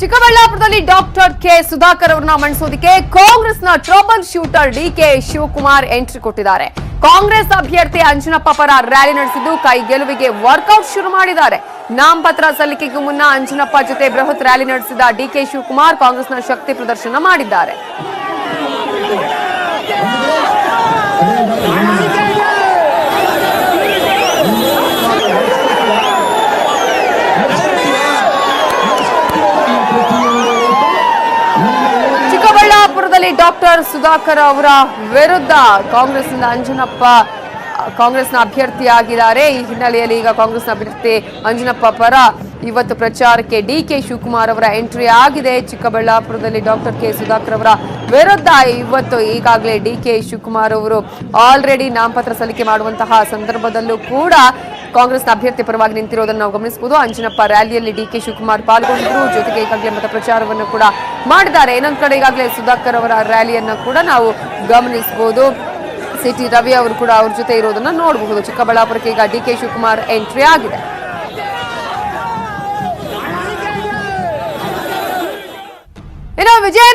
ಚಿಕ್ಕಬಳ್ಳಾಪುರದಲ್ಲಿ doctor K Sudhakar ಅವರನ್ನ ಮಣಿಸೋದಿಕ್ಕೆ ಕಾಂಗ್ರೆಸ್ನ trouble shooter D K Shivakumar entry ಕೊಟ್ಟಿದ್ದಾರೆ. ಕಾಂಗ್ರೆಸ್ ಅಭ್ಯರ್ಥಿ ಅಂಜನಪ್ಪ ಪರ ರ್ಯಾಲಿ ನಡೆಸಿದ್ದು ಕೈ ಗೆಲುವಿಗೆ ವರ್ಕೌಟ್ ಶುರು ಮಾಡಿದ್ದಾರೆ. ನಾಮಪತ್ರ ಸಲ್ಲಿಕೆಗೂ ಮುನ್ನ ಅಂಜನಪ್ಪ ಜೊತೆ ಬೃಹತ್ ರ್ಯಾಲಿ ನಡೆಸಿದ ಡಿಕೆ ಶಿವಕುಮಾರ್ ಕಾಂಗ್ರೆಸ್ನ ಶಕ್ತಿ ಪ್ರದರ್ಶನ ಮಾಡಿದ್ದಾರೆ. ಡಾಕ್ಟರ್ ಸುಧಾಕರ್ ಅವರ ವಿರುದ್ಧ ಕಾಂಗ್ರೆಸ್ನಿಂದ ಅಂಜನಪ್ಪ, ಕಾಂಗ್ರೆಸ್ನ ಅಭ್ಯರ್ಥಿಯಾಗಿದ್ದಾರೆ. ಈ ಹಿನ್ನೆಲೆಯಲ್ಲಿ ಈಗ ಕಾಂಗ್ರೆಸ್ನ ಅಭ್ಯರ್ಥಿ ಅಂಜನಪ್ಪ ಪರ ಇವತ್ತು ಪ್ರಚಾರಕ್ಕೆ ಡಿ ಕೆ ಶಿವಕುಮಾರ್ ಅವರ ಎಂಟ್ರಿ ಆಗಿದೆ. ಚಿಕ್ಕಬಳ್ಳಾಪುರದಲ್ಲಿ ಡಾಕ್ಟರ್ ಕೆ. ಸುಧಾಕರ್ ಅವರ ವಿರುದ್ಧ ಇವತ್ತು ಈಗಾಗಲೇ ಡಿ ಕೆ ಶಿವಕುಮಾರ್ ಅವರು ಆಲ್ರೆಡಿ ನಾಮಪತ್ರ ಸಲ್ಲಿಕೆ ಮಾಡುವಂತಹ ಸಂದರ್ಭದಲ್ಲೂ ಕೂಡ ಕಾಂಗ್ರೆಸ್ನ ಅಭ್ಯರ್ಥಿ ಪರವಾಗಿ ನಿಂತಿರೋದನ್ನು ನಾವು ಗಮನಿಸಬಹುದು. ಅಂಜನಪ್ಪ ರ್ಯಾಲಿಯಲ್ಲಿ ಡಿ ಕೆ ಶಿವಕುಮಾರ್ ಪಾಲ್ಗೊಂಡಿದ್ರು. ಜೊತೆಗೆ ಈಗಾಗಲೇ ಮತ ಪ್ರಚಾರವನ್ನು ಕೂಡ ಮಾಡಿದ್ದಾರೆ. ಇನ್ನೊಂದು ಕಡೆ ಈಗಾಗಲೇ ಸುಧಾಕರ್ ಅವರ ರ್ಯಾಲಿಯನ್ನು ಕೂಡ ನಾವು ಗಮನಿಸಬಹುದು. ಸಿಟಿ ರವಿ ಅವರು ಕೂಡ ಅವ್ರ ಜೊತೆ ಇರೋದನ್ನ ನೋಡಬಹುದು. ಚಿಕ್ಕಬಳ್ಳಾಪುರಕ್ಕೆ ಈಗ ಡಿ ಕೆ ಶಿವಕುಮಾರ್ ಎಂಟ್ರಿ ಆಗಿದೆ.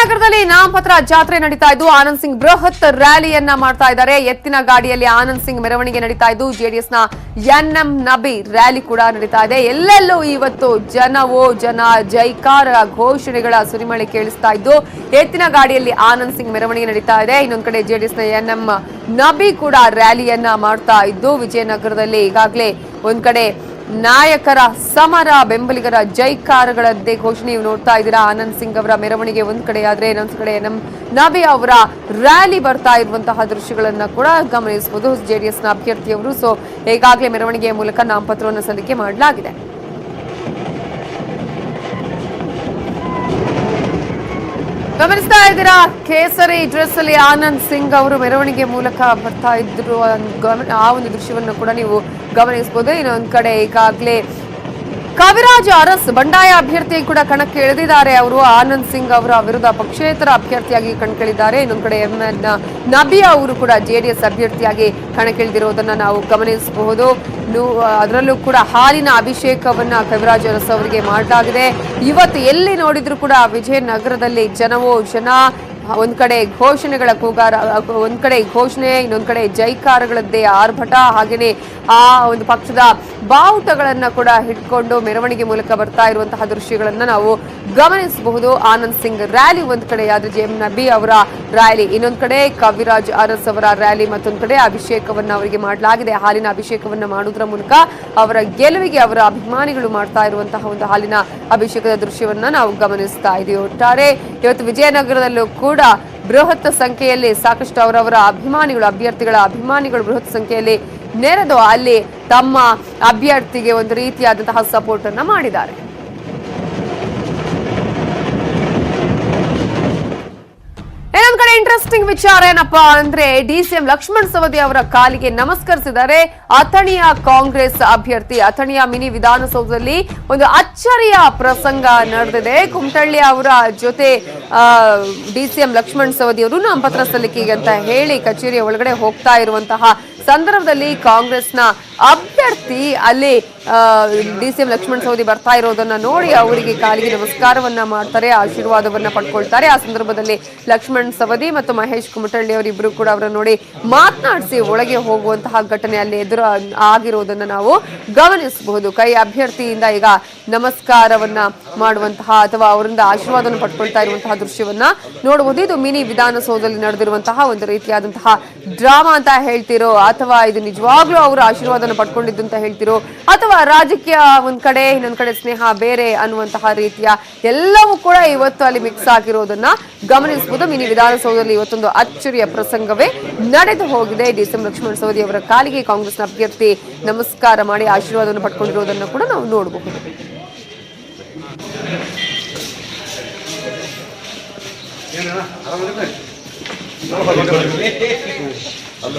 ವಿಜಯನಗರದಲ್ಲಿ ನಾಮಪತ್ರ ಜಾತ್ರೆ ನಡೀತಾ ಇದ್ದು, ಆನಂದ್ ಸಿಂಗ್ ಬೃಹತ್ ರ್ಯಾಲಿಯನ್ನ ಮಾಡ್ತಾ ಇದ್ದಾರೆ. ಎತ್ತಿನ ಗಾಡಿಯಲ್ಲಿ ಆನಂದ್ ಸಿಂಗ್ ಮೆರವಣಿಗೆ ನಡೀತಾ ಇದ್ದು, ಜೆಡಿಎಸ್ನ ಎನ್ಎಂ ನಬಿ ರ್ಯಾಲಿ ಕೂಡ ನಡೀತಾ ಇದೆ. ಎಲ್ಲೆಲ್ಲೂ ಇವತ್ತು ಜನವೋ ಜನ ಜೈಕಾರ ಘೋಷಣೆಗಳ ಸುರಿಮಳೆ ಕೇಳಿಸ್ತಾ ಇದ್ದು, ಎತ್ತಿನ ಗಾಡಿಯಲ್ಲಿ ಆನಂದ್ ಸಿಂಗ್ ಮೆರವಣಿಗೆ ನಡೀತಾ ಇದೆ. ಇನ್ನೊಂದು ಕಡೆ ಜೆಡಿಎಸ್ನ ಎನ್ಎಂ ನಬಿ ಕೂಡ ರ್ಯಾಲಿಯನ್ನ ಮಾಡ್ತಾ ಇದ್ದು, ವಿಜಯನಗರದಲ್ಲಿ ಈಗಾಗಲೇ ಒಂದ್ ಕಡೆ ನಾಯಕರ ಸಮರ, ಬೆಂಬಲಿಗರ ಜೈಕಾರಗಳದ್ದೇ ಘೋಷಣೆ ನೀವು ನೋಡ್ತಾ ಇದ್ದೀರಾ? ಆನಂದ್ ಸಿಂಗ್ ಅವರ ಮೆರವಣಿಗೆ ಒಂದು ಕಡೆ ಆದರೆ ಇನ್ನೊಂದು ಕಡೆ ನಮ್ ನಬಿ ಅವರ ರ್ಯಾಲಿ ಬರ್ತಾ ಇರುವಂತಹ ದೃಶ್ಯಗಳನ್ನ ಕೂಡ ಗಮನಿಸಬಹುದು. ಜೆಡಿಎಸ್ನ ಅಭ್ಯರ್ಥಿಯವರು, ಸೊ, ಈಗಾಗಲೇ ಮೆರವಣಿಗೆಯ ಮೂಲಕ ನಾಮಪತ್ರವನ್ನು ಸಲ್ಲಿಕೆ ಮಾಡಲಾಗಿದೆ. ಗಮನಿಸ್ತಾ ಇದ್ದೀರಾ? ಕೇಸರಿ ಡ್ರೆಸ್ ಅಲ್ಲಿ ಆನಂದ್ ಸಿಂಗ್ ಅವರು ಮೆರವಣಿಗೆ ಮೂಲಕ ಬರ್ತಾ ಇದ್ರು. ಆ ಒಂದು ದೃಶ್ಯವನ್ನು ಕೂಡ ನೀವು ಗಮನಿಸಬಹುದು ಇನ್ನೊಂದ್ ಕಡೆ ಈಗಾಗಲೇ ಕವಿರಾಜ್ ಅರಸ್ ಬಂಡಾಯ ಅಭ್ಯರ್ಥಿ ಕೂಡ ಕಣಕ್ಕೆ ಇಳಿದಿದ್ದಾರೆ. ಅವರು ಆನಂದ್ ಸಿಂಗ್ ಅವರ ವಿರುದ್ಧ ಪಕ್ಷೇತರ ಅಭ್ಯರ್ಥಿಯಾಗಿ ಕಣಕ್ಕಿಳಿದ್ದಾರೆ ಇನ್ನೊಂದು ಕಡೆ ಎಂ ಎನ್ ನಬಿ ಅವರು ಕೂಡ ಜೆಡಿಎಸ್ ಅಭ್ಯರ್ಥಿಯಾಗಿ ಕಣಕ್ಕಿಳಿದಿರೋದನ್ನ ನಾವು ಗಮನಿಸಬಹುದು. ಅದರಲ್ಲೂ ಕೂಡ ಹಾಲಿನ ಅಭಿಷೇಕವನ್ನ ಕವಿರಾಜ್ ಅರಸ್ ಅವರಿಗೆ ಮಾಡಲಾಗಿದೆ. ಇವತ್ತು ಎಲ್ಲಿ ನೋಡಿದ್ರು ಕೂಡ ವಿಜಯನಗರದಲ್ಲಿ ಜನವೋ ಜನ ಒಂದ್ ಕಡೆ ಘೋಷಣೆಗಳ ಕೂಗಾರ, ಒಂದ್ ಕಡೆ ಘೋಷಣೆ, ಇನ್ನೊಂದ್ ಕಡೆ ಜೈಕಾರಗಳದ್ದೇ ಆರ್ಭಟ. ಹಾಗೇನೆ ಆ ಒಂದು ಪಕ್ಷದ ಬಾವುಟಗಳನ್ನ ಕೂಡ ಹಿಡ್ಕೊಂಡು ಮೆರವಣಿಗೆ ಮೂಲಕ ಬರ್ತಾ ಇರುವಂತಹ ದೃಶ್ಯಗಳನ್ನ ನಾವು ಗಮನಿಸಬಹುದು. ಆನಂದ್ ಸಿಂಗ್ ರ್ಯಾಲಿ ಒಂದ್ ಕಡೆ, ಆದ್ರೆ ಜೆ ಎಂ ನಬಿ ಅವರ ರ್ಯಾಲಿ. ಇನ್ನೊಂದು ಕಡೆ ಕವಿರಾಜ್ ಅರಸ್ ಅವರ ರ್ಯಾಲಿ, ಮತ್ತೊಂದು ಕಡೆ ಅಭಿಷೇಕವನ್ನು ಅವರಿಗೆ ಮಾಡಲಾಗಿದೆ. ಹಾಲಿನ ಅಭಿಷೇಕವನ್ನು ಮಾಡುವುದರ ಮೂಲಕ ಅವರ ಗೆಲುವಿಗೆ ಅವರ ಅಭಿಮಾನಿಗಳು ಮಾಡ್ತಾ ಇರುವಂತಹ ಒಂದು ಹಾಲಿನ ಅಭಿಷೇಕದ ದೃಶ್ಯವನ್ನ ನಾವು ಗಮನಿಸ್ತಾ ಇದೀವಿ. ಒಟ್ಟಾರೆ ಇವತ್ತು ವಿಜಯನಗರದಲ್ಲೂ ಕೂಡ ಬೃಹತ್ ಸಂಖ್ಯೆಯಲ್ಲಿ ಸಾಕಷ್ಟು ಅವರವರ ಅಭಿಮಾನಿಗಳು, ಅಭ್ಯರ್ಥಿಗಳ ಅಭಿಮಾನಿಗಳು ಬೃಹತ್ ಸಂಖ್ಯೆಯಲ್ಲಿ ನೆರೆದು ಅಲ್ಲಿ ತಮ್ಮ ಅಭ್ಯರ್ಥಿಗೆ ಒಂದು ರೀತಿಯಾದಂತಹ ಸಪೋರ್ಟ್ ಅನ್ನ ಮಾಡಿದ್ದಾರೆ ಇನ್ನೊಂದ್ ಕಡೆ ಇಂಟ್ರೆಸ್ಟಿಂಗ್ ವಿಚಾರ ಏನಪ್ಪಾ ಅಂದ್ರೆ ಡಿ ಸಿಎಂ ಲಕ್ಷ್ಮಣ್ ಸವದಿ ಅವರ ಕಾಲಿಗೆ ನಮಸ್ಕರಿಸಿದ್ದಾರೆ. ಅಥಣಿಯ ಕಾಂಗ್ರೆಸ್ ಅಭ್ಯರ್ಥಿ, ಅಥಣಿಯ ಮಿನಿ ವಿಧಾನಸೌಧದಲ್ಲಿ ಒಂದು ಅಚ್ಚರಿಯ ಪ್ರಸಂಗ ನಡೆದಿದೆ. ಕುಮಟಳ್ಳಿ ಅವರ ಜೊತೆ ಡಿ ಸಿಎಂ ಲಕ್ಷ್ಮಣ್ ಸವದಿ ಅವರು ನಾಮಪತ್ರ ಸಲ್ಲಿಕೆಗೆ ಅಂತ ಹೇಳಿ ಕಚೇರಿಯ ಒಳಗಡೆ ಹೋಗ್ತಾ ಇರುವಂತಹ ಸಂದರ್ಭದಲ್ಲಿ ಕಾಂಗ್ರೆಸ್ನ ಅಭ್ಯರ್ಥಿ ಅಲ್ಲಿ D C M Laxman Savadi ಬರ್ತಾ ಇರೋದನ್ನ ನೋಡಿ ಅವರಿಗೆ ಕಾಲಿಗೆ ನಮಸ್ಕಾರವನ್ನ ಮಾಡ್ತಾರೆ, ಆಶೀರ್ವಾದವನ್ನ ಪಡ್ಕೊಳ್ತಾರೆ. ಆ ಸಂದರ್ಭದಲ್ಲಿ ಲಕ್ಷ್ಮಣ್ ಸವದಿ ಮತ್ತು ಮಹೇಶ್ ಕುಮಟಳ್ಳಿ ಅವರಿಬ್ಬರು ಕೂಡ ಅವರನ್ನ ನೋಡಿ ಮಾತನಾಡಿಸಿ ಒಳಗೆ ಹೋಗುವಂತಹ ಘಟನೆ ಅಲ್ಲಿ ಎದುರು ಆಗಿರೋದನ್ನ ನಾವು ಗಮನಿಸಬಹುದು. ಕೈ ಅಭ್ಯರ್ಥಿಯಿಂದ ಈಗ ನಮಸ್ಕಾರವನ್ನ ಮಾಡುವಂತಹ ಅಥವಾ ಅವರಿಂದ ಆಶೀರ್ವಾದವನ್ನು ಪಡ್ಕೊಳ್ತಾ ಇರುವಂತಹ ದೃಶ್ಯವನ್ನ ನೋಡಬಹುದು. ಇದು ಮಿನಿ ವಿಧಾನಸೌಧದಲ್ಲಿ ನಡೆದಿರುವಂತಹ ಒಂದು ರೀತಿಯಾದಂತಹ ಡ್ರಾಮಾ ಅಂತ ಹೇಳ್ತಿರೋ ಅಥವಾ ಇದು ನಿಜವಾಗ್ಲೂ ಅವರು ಆಶೀರ್ವಾದನ ಪಡ್ಕೊಂಡಿದ್ದು ಅಂತ ಹೇಳ್ತಿರೋ ಅಥವಾ ರಾಜಕೀಯ ಒಂದ್ ಕಡೆ, ಇನ್ನೊಂದ್ ಕಡೆ ಸ್ನೇಹ ಬೇರೆ ಅನ್ನುವಂತಹ ರೀತಿಯ ಎಲ್ಲವೂ ಕೂಡ ಇವತ್ತು ಅಲ್ಲಿ ಮಿಕ್ಸ್ ಆಗಿರೋದನ್ನ ಗಮನಿಸಬಹುದು ಮಿನಿ ವಿಧಾನಸೌಧದಲ್ಲಿ ಇವತ್ತೊಂದು ಅಚ್ಚರಿಯ ಪ್ರಸಂಗವೇ ನಡೆದು ಹೋಗಿದೆ. ಡಿ ಎಂ ಲಕ್ಷ್ಮಣ ಸವದಿ ಅವರ ಕಾಲಿಗೆ ಕಾಂಗ್ರೆಸ್ನ ಅಭ್ಯರ್ಥಿ ನಮಸ್ಕಾರ ಮಾಡಿ ಆಶೀರ್ವಾದವನ್ನು ಪಡ್ಕೊಂಡಿರೋದನ್ನ ಕೂಡ ನಾವು ನೋಡಬಹುದು ಅಲ್ಲ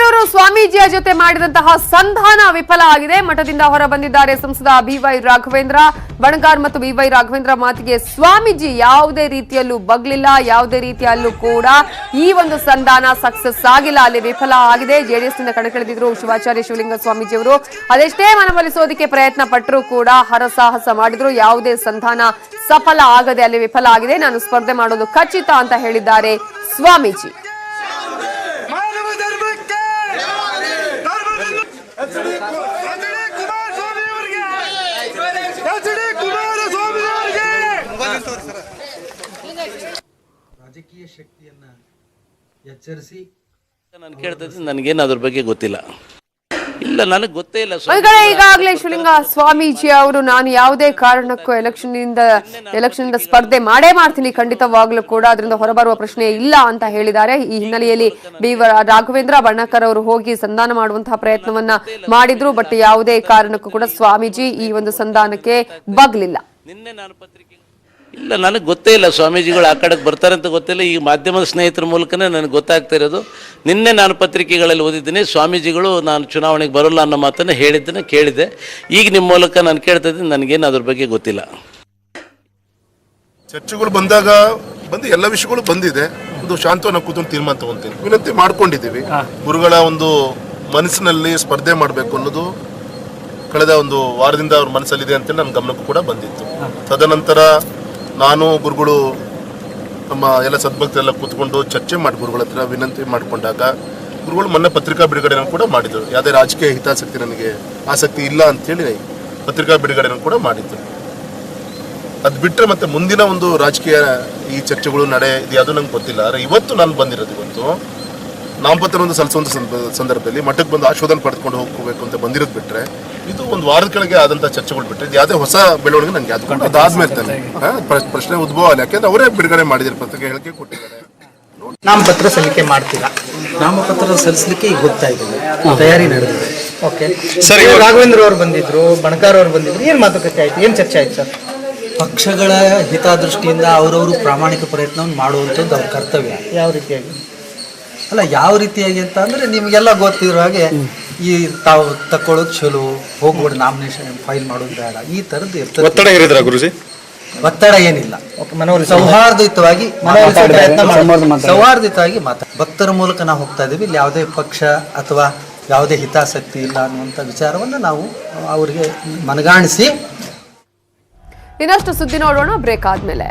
ಹಿರೇಕೆರೂರು ಸ್ವಾಮೀಜಿಯ ಜೊತೆ ಮಾಡಿದಂತಹ ಸಂಧಾನ ವಿಫಲ ಆಗಿದೆ. ಮಠದಿಂದ ಹೊರ ಬಂದಿದ್ದಾರೆ ಸಂಸದ ಬಿವೈ ರಾಘವೇಂದ್ರ. ಬಣಗಾರ್ ಮತ್ತು ಬಿವೈ ರಾಘವೇಂದ್ರ ಮಾತಿಗೆ ಸ್ವಾಮೀಜಿ ಯಾವುದೇ ರೀತಿಯಲ್ಲೂ ಬಗ್ಲಿಲ್ಲ, ಯಾವುದೇ ರೀತಿಯಲ್ಲೂ ಕೂಡ ಈ ಒಂದು ಸಂಧಾನ ಸಕ್ಸಸ್ ಆಗಿಲ್ಲ. ಅಲ್ಲಿ ವಿಫಲ ಆಗಿದೆ. ಜೆಡಿಎಸ್ನಿಂದ ಕಣಕ್ಕಿಳಿದಿದ್ರು ಶಿವಾಚಾರ್ಯ ಶಿವಲಿಂಗ ಸ್ವಾಮೀಜಿಯವರು. ಅದೆಷ್ಟೇ ಮನವೊಲಿಸೋದಕ್ಕೆ ಪ್ರಯತ್ನ ಪಟ್ಟರೂ ಕೂಡ ಹರಸಾಹಸ ಮಾಡಿದ್ರು. ಯಾವುದೇ ಸಂಧಾನ ಸಫಲ ಆಗದೆ ಅಲ್ಲಿ ವಿಫಲ ಆಗಿದೆ. ನಾನು ಸ್ಪರ್ಧೆ ಮಾಡೋದು ಖಚಿತ ಅಂತ ಹೇಳಿದ್ದಾರೆ ಸ್ವಾಮೀಜಿ. ರಾಜಕೀಯ ಶಕ್ತಿಯನ್ನ ಎಚ್ಚರಿಸಿ? ನಾನು ಕೇಳ್ತಾ ಇದ್ದೀನಿ ನನಗೇನು ಅದ್ರ ಬಗ್ಗೆ ಗೊತ್ತಿಲ್ಲ. ಇಲ್ಲ ನನಗೆ ಗೊತ್ತೇ ಇಲ್ಲ ಈಗಾಗಲೇ ಶಿವಲಿಂಗ ಸ್ವಾಮೀಜಿ ಅವರು ನಾನು ಯಾವುದೇ ಕಾರಣಕ್ಕೂ ಎಲೆಕ್ಷನ್ ಇಂದ ಎಲೆಕ್ಷನ್ ಇಂದ ಸ್ಪರ್ಧೆ ಮಾಡೇ ಮಾಡ್ತೀನಿ. ಖಂಡಿತವಾಗ್ಲೂ ಕೂಡ ಅದರಿಂದ ಹೊರಬರುವ ಪ್ರಶ್ನೆ ಇಲ್ಲ ಅಂತ ಹೇಳಿದ್ದಾರೆ. ಈ ಹಿನ್ನೆಲೆಯಲ್ಲಿ ಬಿ ರಾಘವೇಂದ್ರ ಬಣ್ಣಕರ್ ಅವರು ಹೋಗಿ ಸಂಧಾನ ಮಾಡುವಂತಹ ಪ್ರಯತ್ನವನ್ನ ಮಾಡಿದ್ರು ಬಟ್ ಯಾವುದೇ ಕಾರಣಕ್ಕೂ ಕೂಡ ಸ್ವಾಮೀಜಿ ಈ ಒಂದು ಸಂಧಾನಕ್ಕೆ ಬಗ್ಲಿಲ್ಲ. ನಿನ್ನೆ ನಾನು ಪತ್ರಿಕೆ ಇಲ್ಲ ನನಗೆ ಗೊತ್ತೇ ಇಲ್ಲ ಸ್ವಾಮೀಜಿಗಳು ಆ ಕಡೆಗೆ ಬರ್ತಾರೆ ಅಂತ ಗೊತ್ತಿಲ್ಲ ಈ ಮಾಧ್ಯಮದ ಸ್ನೇಹಿತರ ಮೂಲಕನೇ ನನಗೆ ಗೊತ್ತಾಗ್ತಾ ಇರೋದು. ನಿನ್ನೆ ನಾನು ಪತ್ರಿಕೆಗಳಲ್ಲಿ ಓದಿದ್ದೀನಿ ಸ್ವಾಮೀಜಿಗಳು ನಾನು ಚುನಾವಣೆಗೆ ಬರೋಲ್ಲ ಅನ್ನೋ ಮಾತನ್ನು ಹೇಳಿದ್ದನ್ನು ಕೇಳಿದೆ. ಈಗ ನಿಮ್ಮ ಮೂಲಕ ನಾನು ಕೇಳ್ತಾ ಇದ್ದೀನಿ ನನಗೇನು ಅದ್ರ ಬಗ್ಗೆ ಗೊತ್ತಿಲ್ಲ. ಚರ್ಚೆಗಳು ಬಂದಾಗ ಬಂದು ಎಲ್ಲ ವಿಷಯಗಳು ಬಂದಿದೆ. ಒಂದು ಶಾಂತವನ್ನ ಕೂತ್ಕೊಂಡು ತೀರ್ಮಾನ ತಗೊಂತೀನಿ ವಿನಂತಿ ಮಾಡ್ಕೊಂಡಿದ್ದೀವಿ. ಗುರುಗಳ ಒಂದು ಮನಸ್ಸಿನಲ್ಲಿ ಸ್ಪರ್ಧೆ ಮಾಡಬೇಕು ಅನ್ನೋದು ಕಳೆದ ಒಂದು ವಾರದಿಂದ ಅವ್ರ ಮನಸ್ಸಲ್ಲಿದೆ ಅಂತ ನನ್ನ ಗಮನಕ್ಕೂ ಕೂಡ ಬಂದಿತ್ತು. ತದನಂತರ ನಾನು, ಗುರುಗಳು, ನಮ್ಮ ಎಲ್ಲ ಸದ್ಭಕ್ತರೆಲ್ಲ ಕೂತ್ಕೊಂಡು ಚರ್ಚೆ ಮಾಡಿ ಗುರುಗಳ ಹತ್ರ ವಿನಂತಿ ಮಾಡಿಕೊಂಡಾಗ ಗುರುಗಳು ಮೊನ್ನೆ ಪತ್ರಿಕಾ ಬಿಡುಗಡೆನೂ ಕೂಡ ಮಾಡಿದರು. ಯಾವುದೇ ರಾಜಕೀಯ ಹಿತಾಸಕ್ತಿ ನನಗೆ ಆಸಕ್ತಿ ಇಲ್ಲ ಅಂಥೇಳಿ ಪತ್ರಿಕಾ ಬಿಡುಗಡೆನೂ ಕೂಡ ಮಾಡಿದ್ದರು ಅದು ಬಿಟ್ಟರೆ ಮತ್ತೆ ಮುಂದಿನ ಒಂದು ರಾಜಕೀಯ ಈ ಚರ್ಚೆಗಳು ನಡೆ ಇದು ಯಾವುದು ನಂಗೆ ಗೊತ್ತಿಲ್ಲ. ಆದರೆ ಇವತ್ತು ನಾನು ಬಂದಿರೋದು ಇವತ್ತು ನಾಮಪತ್ರ ಒಂದು ಸಲ್ಲಿಸುವಂಥ ಸಂದರ್ಭದಲ್ಲಿ ಮಠಕ್ಕೆ ಬಂದು ಆಶೋಧನೆ ಪಡೆದುಕೊಂಡು ಹೋಗಬೇಕು ಅಂತ ಬಂದಿರೋದು ಬಿಟ್ಟರೆ ಇದು ಒಂದು ವಾರದ ಕೆಳಗೆ ಆದಂಥ ಚರ್ಚೆಗಳು ಬಿಟ್ಟರೆ ಇದು ಯಾವುದೇ ಹೊಸ ಬೆಳವಣಿಗೆ ನಂಗೆ ಕಂಡು ಅದಾದ್ಮೇಲೆ ತಾನೆ. ಪ್ರಶ್ನೆ ಉದ್ಭವ ಅಲ್ಲ ಯಾಕೆಂದ್ರೆ ಅವರೇ ಬಿಡುಗಡೆ ಮಾಡಿದ್ರು ಪತ್ರಿಕೆ ಹೇಳಿಕೆ ಕೊಟ್ಟಿದ್ದಾರೆ. ನಾಮಪತ್ರ ಸಲ್ಲಿಕೆ ಮಾಡ್ತೀರಾ? ನಾಮಪತ್ರ ಸಲ್ಲಿಸಲಿಕ್ಕೆ ಈಗ ತಯಾರಿ ನಡೆದಿದೆ. ಓಕೆ. ಸರ್ ರಾಘವೇಂದ್ರ ಅವರು ಬಂದಿದ್ರು ಬಣಕಾರ್ ಅವರು ಬಂದಿದ್ರು ಏನು ಮಾತುಕತೆ ಆಯ್ತು? ಏನು ಚರ್ಚೆ ಆಯ್ತು ಸರ್? ಪಕ್ಷಗಳ ಹಿತದೃಷ್ಟಿಯಿಂದ ಅವರವರು ಪ್ರಾಮಾಣಿಕ ಪ್ರಯತ್ನವನ್ನು ಮಾಡುವಂಥದ್ದು ಅವ್ರ ಕರ್ತವ್ಯ. ಯಾವ ರೀತಿಯಾಗಿ? ಅಲ್ಲ ಯಾವ ರೀತಿಯಾಗಿ ಅಂತ ಅಂದ್ರೆ ನಿಮಗೆಲ್ಲ ಗೊತ್ತಿರೋ ಹಾಗೆ ಈ ತಾವು ತಕ್ಕೊಳ್ಳೋದು ಚಲೋ ಹೋಗ್ಬಿಡಿ ನಾಮಿನೇಷನ್ ಫೈಲ್ ಮಾಡೋದು ಬೇಡ ಈ ಥರದ್ದು ಇರ್ತದೆ ಒತ್ತಡ ಹೇರಿದ್ರ ಗುರುಜಿ? ಒತ್ತಡ ಏನಿಲ್ಲ. ಸೌಹಾರ್ದಯುತವಾಗಿ. ಸೌಹಾರ್ದಯುತವಾಗಿ ಮಾತಾಡಿ ಭಕ್ತರ ಮೂಲಕ ನಾವು ಹೋಗ್ತಾ ಇದೀವಿ ಇಲ್ಲಿ ಯಾವುದೇ ಪಕ್ಷ ಅಥವಾ ಯಾವುದೇ ಹಿತಾಸಕ್ತಿ ಇಲ್ಲ ಅನ್ನುವಂಥ ವಿಚಾರವನ್ನು ನಾವು ಅವರಿಗೆ ಮನಗಾಣಿಸಿ. ಇನ್ನಷ್ಟು ಸುದ್ದಿ ನೋಡೋಣ ಬ್ರೇಕ್ ಆದ್ಮೇಲೆ.